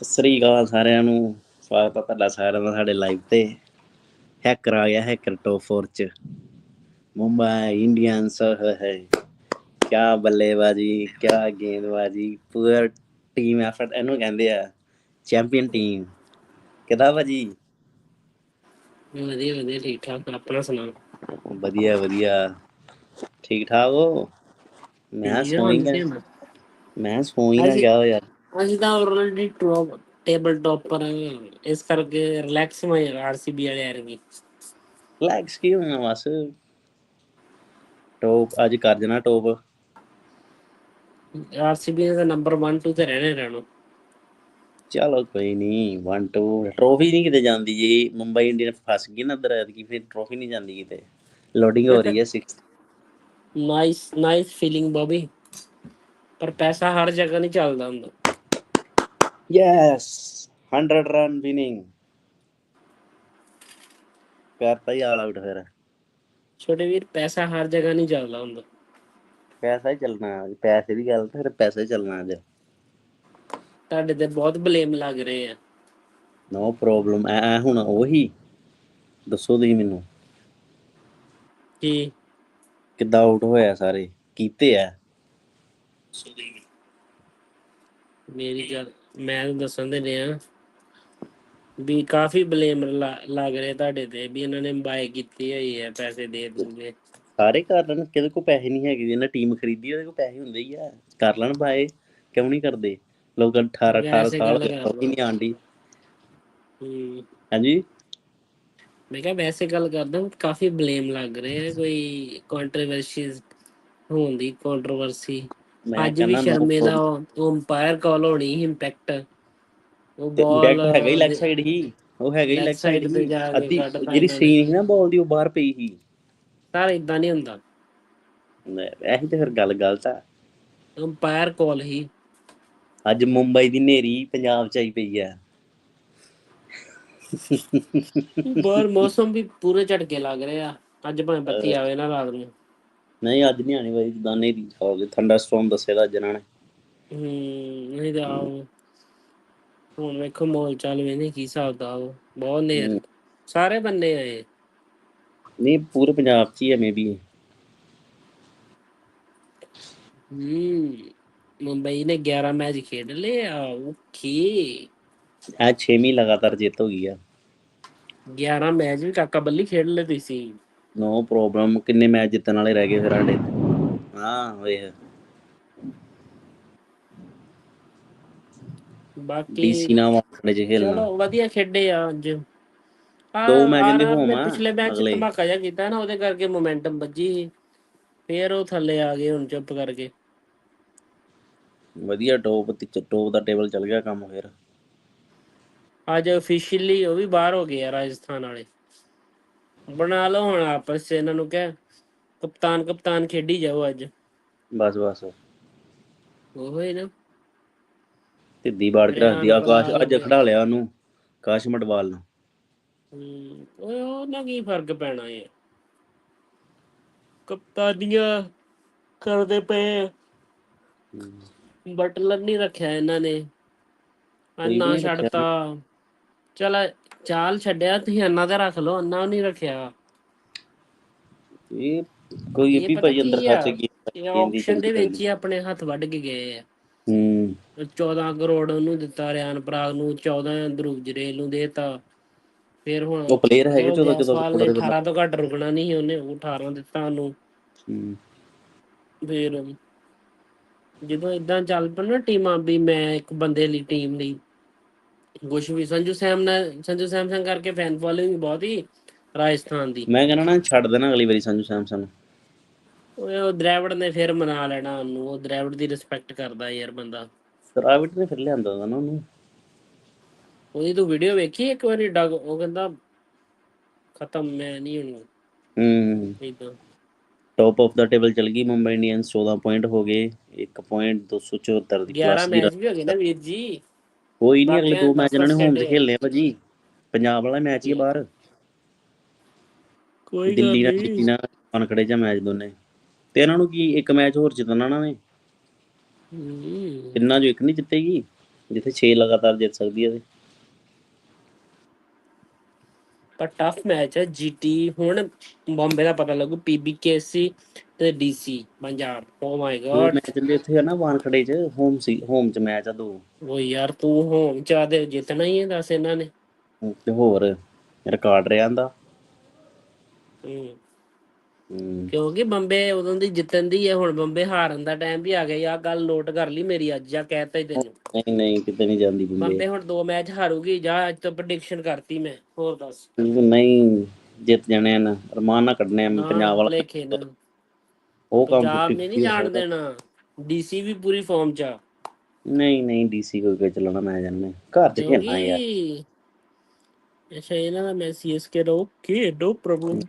ਸਤਿ ਸ੍ਰੀ ਅਕਾਲ ਸਾਰਿਆਂ ਨੂੰ। ਸਵਾਗਤ ਹੈ ਤੁਹਾਡਾ ਸਾਰਿਆਂ ਦਾ ਸਾਡੇ ਲਾਈਵ ਤੇ। ਹੈਕਰ ਆ ਗਿਆ ਹੈਕਰ ਟੌਪ 4 ਚ। ਮੁੰਬਈ ਇੰਡੀਅਨਸ ਹੈ ਕਿਆ ਬੱਲੇਬਾਜ਼ੀ ਕਿਆ ਗੇਂਦਬਾਜ਼ੀ। ਪੂਰਾ ਟੀਮ ਐਫਰਟ ਇਹਨੂੰ ਕਹਿੰਦੇ ਆ। ਚੈਂਪੀਅਨ ਟੀਮ ਕਿਦਾਂ ਭਾਜੀ ਵਧੀਆ ਵਧੀਆ ਠੀਕ ਠਾਕ। ਆਪਣਾ ਸੁਣਾ ਵਧੀਆ ਵਧੀਆ। ਠੀਕ ਠਾਕ ਹੋ? ਮੈਂ ਸੋਈ ਮੈਂ ਸੋਈ ਨਾ ਗਿਆ ਯਾਰ। ਅਸੀਂ ਤਾਂ ਆਲਰੇਡੀ ਟੌਪ ਟੇਬਲ ਟੌਪਰ ਇਸ ਕਰਕੇ ਰਿਲੈਕਸ ਮੈਂ ਆਰਸੀਬੀ ਵਾਲੇ ਆ ਰਹੀ ਰਿਲੈਕਸ ਕੀ ਹੋਣਾ ਬਸ? ਟੋਪ ਅੱਜ ਕਰ ਦੇਣਾ ਟੋਪ ਆਰਸੀਬੀ ਦਾ ਨੰਬਰ 1 2 ਤੇ ਰਹਿਣੇ ਰਹਿਣਾ। ਚਲੋ ਕੋਈ ਨਹੀਂ 1 2 ਟਰੋਫੀ ਨਹੀਂ ਕਿਤੇ ਜਾਂਦੀ ਜੀ। ਮੁੰਬਈ ਇੰਡੀਅਨ ਫਸ ਗਈ ਨਾ ਅੰਦਰ ਐਤਕੀ ਫਿਰ ਟਰੋਫੀ ਨਹੀਂ ਜਾਂਦੀ ਕਿਤੇ। ਲੋਡਿੰਗ ਹੋ ਰਹੀ ਹੈ 6 ਨਾਈਸ ਨਾਈਸ ਫੀਲਿੰਗ ਬੋਬੀ। ਪਰ ਪੈਸਾ ਹਰ ਜਗ੍ਹਾ ਨਹੀਂ ਚੱਲਦਾ ਹੁੰਦਾ। ਯੈਸ 100 ਰਨ ਵਿਨਿੰਗ ਕਰਤਾ ਹੀ ਆਲ ਆਊਟ ਫਿਰ। ਛੋਟੇ ਵੀਰ ਪੈਸਾ ਹਰ ਜਗ੍ਹਾ ਨਹੀਂ ਚੱਲਦਾ ਹੁੰਦਾ। ਪੈਸਾ ਹੀ ਚੱਲਣਾ ਪੈਸੇ ਦੀ ਗੱਲ ਤਾਂ ਫਿਰ ਪੈਸਾ ਹੀ ਚੱਲਣਾ ਅੱਜ। ਤੁਹਾਡੇ ਤੇ ਬਹੁਤ ਬਲੇਮ ਲੱਗ ਰਹੇ ਆ। ਨੋ ਪ੍ਰੋਬਲਮ ਐ ਹੁਣ ਉਹੀ। ਦੱਸੋ ਤੁਸੀਂ ਮੈਨੂੰ। ਕਿ? ਕਿੱਦਾਂ ਆਊਟ ਹੋਇਆ ਸਾਰੇ? ਕੀਤੇ ਆ? ਮੇਰੀ ਗੱਲ ਮੈਂ ਤਾਂ ਦੱਸਣ ਦੇ ਰਿਹਾ ਵੀ ਕਾਫੀ ਬਲੇਮ ਲੱਗ ਰਿਹਾ ਤੁਹਾਡੇ ਤੇ ਵੀ ਇਹਨਾਂ ਨੇ ਬਾਏ ਕੀਤੀ ਹੋਈ ਹੈ ਪੈਸੇ ਦੇ ਦੂੰਗੇ। ਸਾਰੇ ਕਾਰਨ ਕਿਹਦੇ ਕੋ ਪੈਸੇ ਨਹੀਂ ਹੈਗੇ ਜਿਹਨੇ ਟੀਮ ਖਰੀਦੀ ਉਹਦੇ ਕੋ ਪੈਸੇ ਹੁੰਦੇ ਹੀ ਆ। ਕਰ ਲੈਣ ਬਾਏ ਕਿਉਂ ਨਹੀਂ ਕਰਦੇ? ਲੋਕ 18 18 ਵੈਸੇ ਸਾਲ ਕਰ ਹੀ ਨਹੀਂ ਆਂਦੀ। ਹਾਂਜੀ? ਮੈਂ ਕਿਹਾ ਵੈਸੇ ਗੱਲ ਕਰਦਾ ਕਾਫੀ ਬਲੇਮ ਲੱਗ ਰਹੇ ਕੋਈ ਕੰਟਰੋਵਰਸੀਜ਼ ਹੋਣ ਦੀ ਕੰਟਰੋਵਰਸੀ ਮੈਂ ਅੱਜ ਵੀ ਕਹਿੰਦਾ ਸ਼ਰਮੇ ਦਾ ਉਹ ਅੰਪਾਇਰ ਕਾਲ ਹੋਣੀ ਇੰਪੈਕਟ ਉਹ ਬੈਕ ਬਾਲ ਹੈਗਾ ਹੀ ਲੈਗ ਸਾਈਡ ਹੀ। ਉਹ ਹੈਗਾ ਹੀ ਲੈਗ ਸਾਈਡ ਤੇ ਜਾ ਕੇ ਅੱਧੀ ਜਿਹੜੀ ਸੀਨ ਸੀ ਨਾ ਬਾਲ ਦੀ ਉਹ ਬਾਹਰ ਪਈ ਸੀ। ਸਰ ਇਦਾਂ ਨਹੀਂ ਹੁੰਦਾ। ਇਹੀ ਤੇ ਫਿਰ ਗੱਲ ਗਲਤ ਆ। ਅੰਪਾਇਰ ਕਾਲ ਹੀ ਅੱਜ ਮੁੰਬਈ ਦੀ ਨੇਰੀ ਪੰਜਾਬ ਚ ਆਈ ਪਈ ਆ। ਬਾਹਰ ਮੌਸਮ ਵੀ ਪੂਰੇ ਝਟਕੇ ਲੱਗ ਰਹੇ ਆ। ਅੱਜ ਭਾਵੇਂ ਬੱਤੀ ਆਵੇ ਨਾ ਰਾਤ ਨੂੰ। ਨਹੀਂ ਅੱਜ ਨਹੀਂ ਆਣੀ ਬਾਈ ਜਿੱਦਾਂ ਹੋ ਗਈ ਥੰਡਰ ਸਟੋਰਮ ਦੱਸੇਗਾ ਅੱਜ ਇਹਨਾਂ ਨੇ। ਹੂੰ ਨਹੀਂ ਤਾਂ ਹੁਣ ਵੇਖੋ ਮੋਲ ਚੱਲ ਵੇ ਨਹੀਂ ਕੀ ਹਿਸਾਬ ਦਾ ਉਹ ਬਹੁਤ ਨੇਰ ਹੂੰ। ਸਾਰੇ ਬੰਨੇ ਆਏ ਨਹੀਂ ਪੂਰੇ ਪੰਜਾਬ ਚ ਹੀ ਹੈ ਮੇਬੀ ਹੂੰ ਮੁੰਬਈ ਨੇ 11 ਮੈਚ ਖੇਡ ਲਏ ਆ ਓਕੇ ਇਹ 6ਵੀਂ ਲਗਾਤਾਰ ਜਿੱਤ ਹੋ ਗਈ ਆ। 11 ਮੈਚ ਵੀ ਕਾਕਾ ਬੱਲੀ ਖੇਡ ਲਏ ਤੁਸੀਂ। ਨੋ ਪ੍ਰੋਬਲਮ ਕਿੰਨੇ ਮੈਚ ਜਿੱਤਣ ਵਾਲੇ ਰਹਿ ਗਏ ਫਿਰ ਸਾਡੇ? ਹਾਂ ਵੇਖ ਬਾਕੀ ਡੀਸੀ ਨਾਲ ਵਾਂਡੇ ਚ ਖੇਲਣਾ। ਚਲੋ ਵਧੀਆ ਖੇਡੇ ਆ ਅੱਜ। ਦੋ ਮੈਚ home ਨੇ ਆ, ਪਿਛਲੇ ਮੈਚ। ਧਮਾਕਾ ਜਿਹਾ ਕੀਤਾ ਨਾ ਉਹਦੇ ਕਰਕੇ ਮੋਮੈਂਟਮ ਵੱਜੀ। ਫੇਰ ਉਹ ਥੱਲੇ ਆ ਗਏ ਹੁਣ ਚੁੱਪ ਕਰਕੇ। ਵਧੀਆ ਟੋਪ ਤੇ ਟੋਪ ਦਾ ਟੇਬਲ ਚੱਲ ਗਿਆ ਕੰਮ ਫਿਰ। ਅੱਜ ਅਫੀਸ਼ੀਅਲੀ ਉਹ ਵੀ ਬਾਹਰ ਹੋ ਗਏ ਆ ਰਾਜਸਥਾਨ ਵਾਲੇ। ਬਣਾ ਲਓ ਹੁਣ ਆਪਸ ਚ ਇਹਨਾਂ ਨੂੰ ਕਹਿ ਕਪਤਾਨ ਕਪਤਾਨ ਖੇਡੀ ਜਾਓ ਅੱਜ। ਬਸ ਬਸ। ਉਹ ਹੀ ਨਾ। ਢਿੱਦੀ ਬਾੜ ਕੇ ਰੱਖਦੀ ਆ ਆਕਾਸ਼ ਅੱਜ ਖੜਾ ਲਿਆ ਉਹਨੂੰ ਆਕਾਸ਼ ਮਟਵਾਲ ਨੂੰ। ਹਮ, ਓਏ ਉਹਨਾਂ ਕੀ ਫ਼ਰਕ ਪੈਣਾ ਹੈ ਕਪਤਾਨੀਆਂ ਕਰਦੇ ਪਏ ਆ। ਬਟਲਰ ਨਹੀਂ ਰੱਖਿਆ ਇਹਨਾਂ ਨੇ। ਕੋਈ ਅੰਨਾ ਵੀ ਨੀ ਰੱਖਿਆ। ਛੱਡਤਾ। ਚਲ ਚਾਲ ਛੱਡਿਆ ਤੁਸੀਂ ਅੰਨਾ ਤੇ ਰੱਖ ਲਓ ਅੰਨਾ ਨਹੀਂ ਰੱਖਿਆ। ਇਹ ਕੋਈ ਇਹ ਵੀ ਭਾਈ ਅੰਦਰ ਕੀ ਆ? ਖਰਚ ਗਈ ਇਹ ਆਕਸ਼ਨ ਦੇ ਵਿੱਚ ਹੀ ਆਪਣੇ ਹੱਥ ਵੱਢ ਕੇ ਗਏ ਆ। ਹੂੰ। 14 ਕਰੋੜ ਉਹਨੂੰ ਦਿੱਤਾ ਰਿਆਨ ਪ੍ਰਾਗ ਨੂੰ 14 ਧਰੁਵ ਜਰੇਲ ਨੂੰ ਦੇਤਾ ਫਿਰ ਹੁਣ ਉਹ ਪਲੇਅਰ ਹੈਗੇ ਚਲੋ 14 14 ਜੈਸਵਾਲ ਨੇ 18 ਤੋਂ ਘੱਟ ਰੁਕਣਾ ਨਹੀਂ ਉਹਨੇ ਉਹ 18 ਦਿੱਤਾ ਉਹਨੂੰ। ਹੂੰ। ਫਿਰ ਜਦੋਂ ਇਦਾਂ ਚੱਲ ਪਣ ਨਾ ਟੀਮਾਂ ਵੀ ਮੈਂ ਇੱਕ ਬੰਦੇ ਲਈ ਟੀਮ ਲਈ ਕੁਛ ਵੀ ਸੰਜੂ ਸੈਮ ਨਾਲ ਸੰਜੂ ਸੈਮਸੰਗ ਕਰਕੇ ਫੈਨ ਫੋਲੋਇੰਗ ਬਹੁਤ ਹੀ ਰਾਜਸਥਾਨ ਦੀ। ਮੈਂ ਕਹਿੰਦਾ ਨਾ ਛੱਡ ਦੇਣਾ ਅਗਲੀ ਵਾਰੀ ਸੰਜੂ ਸੈਮਸਨ ਓਏ ਉਹ ਦ੍ਰੈਵਡ ਨੇ ਫਿਰ ਮਨਾ ਲੈਣਾ ਉਹਨੂੰ ਉਹ ਦ੍ਰੈਵਡ ਦੀ ਰਿਸਪੈਕਟ ਕਰਦਾ ਯਾਰ ਬੰਦਾ। ਸਰਾਵਿਟ ਨੇ ਫਿਰ ਲਿਆਂਦਾ ਨਾ ਉਹਨੂੰ। ਉਹਦੀ ਤੂੰ ਵੀਡੀਓ ਵੇਖੀ ਇੱਕ ਵਾਰੀ ਡਗ ਉਹ ਕਹਿੰਦਾ ਖਤਮ ਮੈਂ ਨਹੀਂ ਹੁਣ ਹੂੰ। ਇਦਾਂ ਟੌਪ ਆਫ ਦਾ ਟੇਬਲ ਚਲ ਗਈ ਮੁੰਬਈ ਇੰਡੀਅਨਸ 14 ਪੁਆਇੰਟ ਹੋ ਗਏ 1 ਪੁਆਇੰਟ 274 ਦੀ 11 ਪਲੱਸ ਦੀ ਮੈਚ ਵੀ ਹੋ ਗਏ ਨਾ ਵੀਰ ਜੀ। ਕੋਈ ਨਹੀਂ ਅਗਲੇ ਦੋ ਮੈਚ ਇਹਨਾਂ ਨੇ ਦਸ-ਦਸ ਹੋਮ ਤੇ ਖੇਡੇ। ਖੇਲਨੇ ਆ ਭਾਜੀ। ਪੰਜਾਬ ਵਾਲਾ ਮੈਚ ਹੀ ਬਾਹਰ। ਕੋਈ ਦਿੱਲੀ ਨਾਲ ਦਿੱਲੀ ਨਾਲ ਕਨਖੜੇ ਚ ਮੈਚ ਦੋਨੇ। ਤੇ ਇਹਨਾਂ ਨੂੰ ਕੀ ਇੱਕ ਮੈਚ ਹੋਰ ਜਿੱਤਣਾ ਨਾ? ਨੇ ਤਿੰਨਾਂ ਚੋਂ ਇੱਕ ਨਹੀਂ ਜਿੱਤੇਗੀ? ਜਿੱਥੇ 6 ਲਗਾਤਾਰ ਜਿੱਤ ਸਕਦੀ ਹੈ ਤੇ। ਪਰ ਟਫ ਮੈਚ ਹੈ ਜੀਟੀ ਹੁਣ ਬੰਬੇ ਦਾ ਪਤਾ ਲੱਗੂ। ਪੀਬੀਕੇਸੀ ਤੇ ਡੀਸੀ ਪੰਜਾਬ ਓ ਮਾਈ ਦੋ ਗॉड ਮੈਚ ਦੇ ਉੱਥੇ ਆ ਨਾ ਵਾਨਖੜੇ ਚ ਹੋਮ ਸੀ ਹੋਮ ਚ ਮੈਚ ਆ ਦੋ। ਉਹ ਯਾਰ ਤੂੰ ਹੋਮ ਚ ਆਦੇ ਜਿੱਤਣਾ ਹੀ ਹੈ ਦੱਸ ਇਹਨਾਂ ਨੇ। ਤੇ ਹੋਰ ਰਿਕਾਰਡ ਰਿਹਾ ਦਾ ਕਿਉਂਕਿ ਬੰਬੇ ਉਦੋਂ ਦੀ ਜਿੱਤਣ ਦੀ ਹੈ ਹੁਣ ਬੰਬੇ ਹਾਰਨ ਦਾ ਟਾਈਮ ਵੀ ਆ ਗਿਆ ਆ ਗੱਲ ਨੋਟ ਕਰ ਲਈ ਮੇਰੀ ਅੱਜ ਜਾਂ ਕਹਿਤਾ ਹੀ ਤੈਨੂੰ। ਨਹੀਂ ਨਹੀਂ ਕਿਤੇ ਨਹੀਂ ਜਾਂਦੀ ਬੰਬੇ। ਬੰਦੇ ਹੁਣ ਦੋ ਮੈਚ ਹਾਰੂਗੀ ਜਾਂ ਅੱਜ ਤੋਂ ਪ੍ਰੈਡਿਕਸ਼ਨ ਕਰਤੀ ਮੈਂ ਹੋਰ ਦੱਸ। ਨਹੀਂ ਜਿੱਤ ਜਾਣੇ ਨਾ ਰਮਾਨ ਨਾ ਕੱਢਣੇ ਆ ਪੰਜਾਬ ਵਾਲਾ ਲੇਖੇ ਨਾ। ਉਹ ਕੰਮ ਪੰਜਾਬ ਨੇ ਨਹੀਂ ਜਾਣ ਦੇਣਾ। ਡੀਸੀ ਵੀ ਪੂਰੀ ਫਾਰਮ ਚ ਆ। ਨਹੀਂ ਨਹੀਂ ਡੀਸੀ ਕੋਈ ਕੋਈ ਚੱਲਣਾ ਮੈਂ ਜਾਣੇ। ਘਰ ਚ ਖੇਡਣਾ ਯਾਰ। ਅੱਛਾ ਇਹਨਾਂ ਦਾ ਮੈਂ ਸੀਐਸਕੇ ਦਾ ਓਕੇ ਨੋ ਪ੍ਰੋਬਲਮ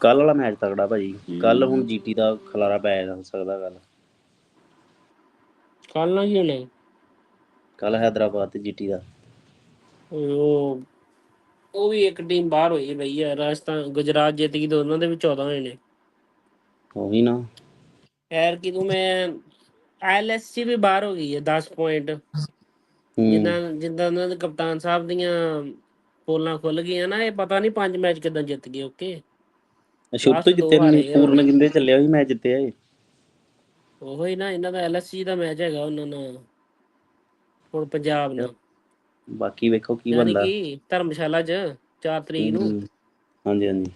ਕੱਲ ਵਾਲਾ ਮੈਚ ਤਗੜਾ ਭਾਜੀ। ਕੱਲ ਹੁਣ ਜੀਟੀ ਦਾ ਖਲਾਰਾ ਪੈ ਜਾ ਸਕਦਾ ਗੱਲ ਕੱਲ ਨਾ ਕੀ ਹੋਣਾ। ਕੱਲ ਹੈਦਰਾਬਾਦ ਤੇ ਜੀਟੀ ਦਾ। ਉਹ ਉਹ ਵੀ ਇੱਕ ਟੀਮ ਬਾਹਰ ਹੋਈ ਹੈ ਰਾਜਸਥਾਨ ਗੁਜਰਾਤ ਜਿੱਤ ਗਈ ਉਹਨਾਂ ਦੇ ਵੀ 14 ਹੋਏ ਨੇ। ਉਹੀ ਨਾ। ਐਰ ਕੀ ਤੂੰ ਮੈਂ ਆਈਐਲਐਸਸੀ ਵੀ ਬਾਹਰ ਹੋ ਗਈ ਹੈ 10 ਪੁਆਇੰਟ ਜਿੱਦਾਂ ਜਿੱਦਾਂ ਉਹਨਾਂ ਦੇ ਕਪਤਾਨ ਸਾਹਿਬ ਦੀਆਂ ਪੋਲਾਂ ਖੁੱਲ ਗਈਆਂ ਨਾ ਇਹ ਪਤਾ ਨਹੀਂ ਪੰਜ ਮੈਚ ਕਿਦਾਂ ਜਿੱਤ ਗਏ ਓਕੇ? ਸ਼ੁਰੂ ਤੋਂ ਜਿੱਤੇ ਆ। ਪੂਰਨ ਗਿੰਦੇ ਚੱਲਿਆ ਸੀ ਮੈਚ ਜਿੱਤਿਆ ਏ। ਉਹੋ ਹੀ ਨਾ ਇਹਨਾਂ ਦਾ ਐਲਐਸਸੀ ਦਾ ਮੈਚ ਹੈਗਾ ਉਹਨਾਂ ਨਾਲ। ਹੁਣ ਪੰਜਾਬ ਨਾਲ। ਬਾਕੀ ਵੇਖੋ ਕੀ ਕਿ ਧਰਮਸ਼ਾਲਾ 'ਚ 4 ਤਰੀਕ ਨੂੰ। ਹਾਂਜੀ ਹਾਂਜੀ।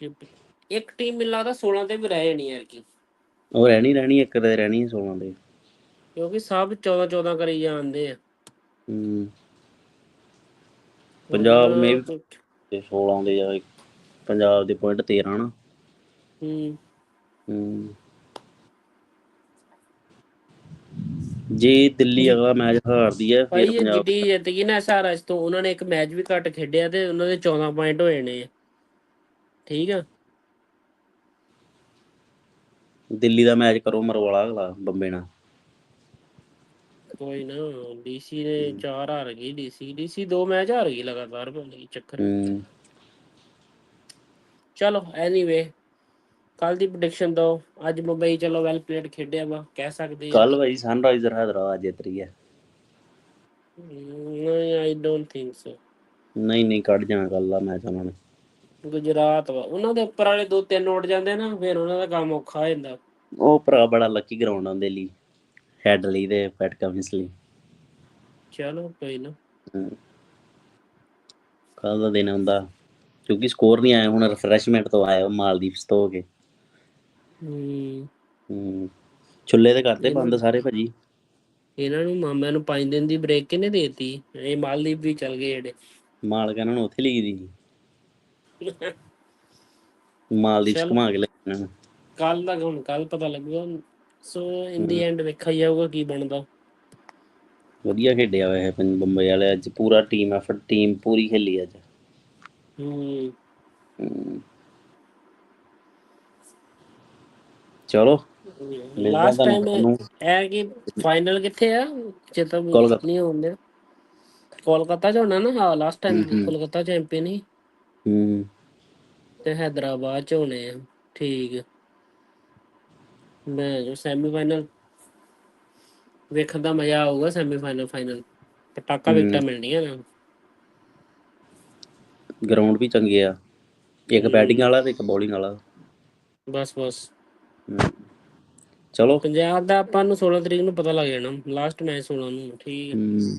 ਇੱਕ ਟੀਮ ਮੈਨੂੰ ਲੱਗਦਾ 16 ਤੇ ਵੀ ਰਹਿ ਜਾਣੀ ਯਾਰ ਕੀ ਉਹ ਰਹਿਣੀ ਰਹਿਣੀ ਇੱਕ ਤੇ ਰਹਿਣੀ 16 ਦੇ ਕਿਉਂਕਿ ਸਭ 14 14 ਕਰੀ ਜਾਂਦੇ ਆ। ਹੂੰ। ਪੰਜਾਬ ਮੇ ਵੀ ਹੂੰ ਤੇ 16 ਦੇ ਜਾਂ ਪੰਜਾਬ ਦੇ ਪੁਆਇੰਟ 13 ਨਾ। ਹੂੰ। ਜੇ ਦਿੱਲੀ ਅਗਲਾ ਮੈਚ ਹਾਰਦੀ ਹੈ ਭਾਈ ਫਿਰ ਪੰਜਾਬ ਜਿੱਡੀ ਜਿੱਤ ਗਈ ਨਾ ਸਾਰਾ ਤੋਂ ਉਹਨਾਂ ਨੇ ਇੱਕ ਮੈਚ ਵੀ ਘੱਟ ਖੇਡਿਆ ਤੇ ਉਹਨਾਂ ਦੇ 14 ਪੁਆਇੰਟ ਹੋਏ ਨੇ ਠੀਕ ਆ? ਦਿੱਲੀ ਦਾ ਮੈਚ ਕਰੋ ਮਰਵਾਲਾ ਅਗਲਾ ਬੰਬੇ ਨਾਲ। ਕੋਈ ਨਾ ਡੀਸੀ ਨੇ 4 ਹਾਰ ਗਈ ਡੀਸੀ ਡੀਸੀ ਦੋ ਮੈਚ ਹਾਰ ਗਈ ਲਗਾਤਾਰ ਕੀ ਚੱਕਰ ਚਲੋ ਐਨੀਵੇ ਕੱਲ ਦੀ ਪ੍ਰੈਡਿਕਸ਼ਨ ਦੋ ਅੱਜ ਮੁੰਬਈ ਚਲੋ ਵੈਲ ਪਲੇਡ ਖੇਡਿਆ ਵਾ ਕਹਿ ਸਕਦੇ ਕੱਲ ਭਾਈ ਸਨਰਾਈਜ਼ਰ ਹੈਦਰਾਬਾਦ ਜਿੱਤ ਰਹੀ ਹੈ ਨਹੀਂ ਆਈ ਡੋਨਟ ਥਿੰਕ ਸੋ ਨਹੀਂ ਨਹੀਂ ਕੱਢ ਜਾਣਾ ਕੱਲ ਦਾ ਮੈਚ ਉਹਨਾਂ ਨੇ। ਗੁਜਰਾਤ ਵਾ ਉਹਨਾਂ ਦੇ ਉੱਪਰ ਵਾਲੇ ਦੋ ਤਿੰਨ ਉੱਡ ਜਾਂਦੇ ਨਾ ਫਿਰ ਉਹਨਾਂ ਦਾ ਕੰਮ ਔਖਾ ਹੋ ਜਾਂਦਾ। ਉਹ ਭਰਾ ਬੜਾ ਲੱਕੀ ਗਰਾਊਂਡ ਆ ਉਹਦੇ ਲਈ ਹੈਡ ਲਈ ਤੇ ਪੈਟ ਕਮਿੰਸ ਲਈ। ਚਲੋ ਕੋਈ ਨਾ। ਕੱਲ ਦਾ ਦਿਨ ਹੁੰਦਾ ਕਿਉਂਕਿ ਸਕੋਰ ਨਹੀਂ ਆਇਆ ਹੁਣ ਰਿਫਰੈਸ਼ਮੈਂਟ ਤੋਂ ਆਇਆ ਮਾਲਦੀਵਸ ਤੋਂ ਹੋ ਕੇ। ਹੂੰ। ਛੁੱਲੇ ਤੇ ਕਰਦੇ ਬੰਦ ਸਾਰੇ ਭਾਜੀ। ਇਹਨਾਂ ਨੂੰ ਮਾਮਿਆਂ ਨੂੰ 5 ਦਿਨ ਦੀ ਬ੍ਰੇਕ ਕਿਨੇ ਦੇਤੀ ਇਹ ਮਾਲਦੀਪ ਵੀ ਚੱਲ ਗਏ ਜਿਹੜੇ। ਮਾਲਕ ਇਹਨਾਂ ਨੂੰ ਉੱਥੇ ਲਈ ਦੀ ਮਾਲਦੀਵਸ ਚੱਲ। ਘੁਮਾ ਕੇ ਲੈ ਕੱਲ ਦਾ ਹੁਣ ਕੱਲ ਪਤਾ ਲੱਗੂਗਾ ਸੋ ਇਨ ਦੀ ਐਂਡ ਵੇਖਿਆ ਜਾਊਗਾ ਕੀ ਬਣਦਾ। ਵਧੀਆ ਖੇਡਿਆ ਹੋਇਆ ਹੈ ਪੰਜ ਬੰਬਈ ਵਾਲੇ ਅੱਜ। ਪੂਰਾ ਟੀਮ ਐਫਰਟ ਟੀਮ ਪੂਰੀ ਖੇਲੀ ਅੱਜ। ਹੂੰ। ਚਲੋ। ਲਾਸਟ ਟਾਈਮ ਇਹ ਕਿ ਫਾਈਨਲ ਕਿੱਥੇ ਆ? ਚੇਤਾ। ਨਹੀਂ ਹੁੰਦੇ। ਕੋਲਕਾਤਾ ਚ ਹੋਣਾ ਨਾ ਹਾਂ ਲਾਸਟ ਟਾਈਮ। ਕੋਲਕਾਤਾ ਚੈਂਪੀਅਨ ਹੀ। ਹੂੰ। ਤੇ ਹੈਦਰਾਬਾਦ ਚ ਹੋਣੇ ਆ। ਠੀਕ। ਮੈਂ ਜੋ ਸੈਮੀ ਫਾਈਨਲ ਵੇਖਣ ਦਾ ਮਜ਼ਾ ਆਊਗਾ ਸੈਮੀ ਫਾਈਨਲ ਪਟਾਕਾ। ਵਿਕਟਾਂ ਮਿਲਣੀਆਂ ਨਾ। ਗਰਾਊਂਡ ਵੀ ਚੰਗੇ ਆ। ਇੱਕ। ਬੈਟਿੰਗ ਵਾਲਾ ਤੇ ਇੱਕ ਬੋਲਿੰਗ ਵਾਲਾ। ਬਸ ਬਸ। ਹੂੰ। ਚਲੋ। ਪੰਜਾਬ ਦਾ ਆਪਾਂ ਨੂੰ 16 ਤਰੀਕ ਨੂੰ ਪਤਾ ਲੱਗ ਜਾਣਾ। ਲਾਸਟ ਮੈਚ 16 ਨੂੰ। ਠੀਕ। ਹੈ ਹੂੰ।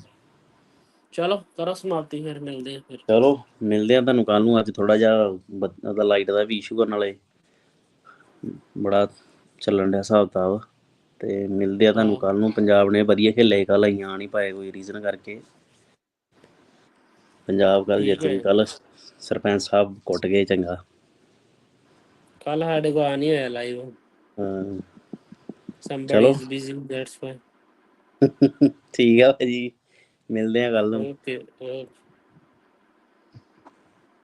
ਚਲੋ ਕਰੋ ਸਮਾਪਤੀ ਫਿਰ ਮਿਲਦੇ ਆ ਫਿਰ। ਚਲੋ ਮਿਲਦੇ ਆ ਤੁਹਾਨੂੰ ਕੱਲ ਨੂੰ ਅੱਜ ਥੋੜਾ ਜਿਹਾ ਦਾ ਲਾਈਟ ਦਾ ਵੀ ਇਸ਼ੂ ਕਰਨ ਵਾਲੇ ਬੜਾ ਚੱਲਣ ਡਿਆ ਹਿਸਾਬ ਕਿਤਾਬ। ਤੇ ਮਿਲਦੇ ਆ ਤੁਹਾਨੂੰ। ਕੱਲ ਨੂੰ ਪੰਜਾਬ ਨੇ ਵਧੀਆ ਖੇਲੇ ਕੱਲ ਅਸੀਂ ਆ ਨਹੀਂ ਪਾਏ ਕੋਈ ਰੀਜ਼ਨ ਕਰਕੇ। ਪੰਜਾਬ ਕੱਲ ਜਿੱਤ ਗਈ। ਕੱਲ ਸਰਪੰਚ ਸਾਹਿਬ ਕੁੱਟ ਗਏ ਚੰਗਾ। ਕੱਲ ਸਾਡੇ ਕੋ ਆ ਨਹੀਂ ਹੋਇਆ ਲਾਈਵ ਹਾਂ, is busy that's why ਠੀਕ ਆ ਭਾਜੀ। ਮਿਲਦੇ ਆ ਕੱਲ ਨੂੰ ਓਕੇ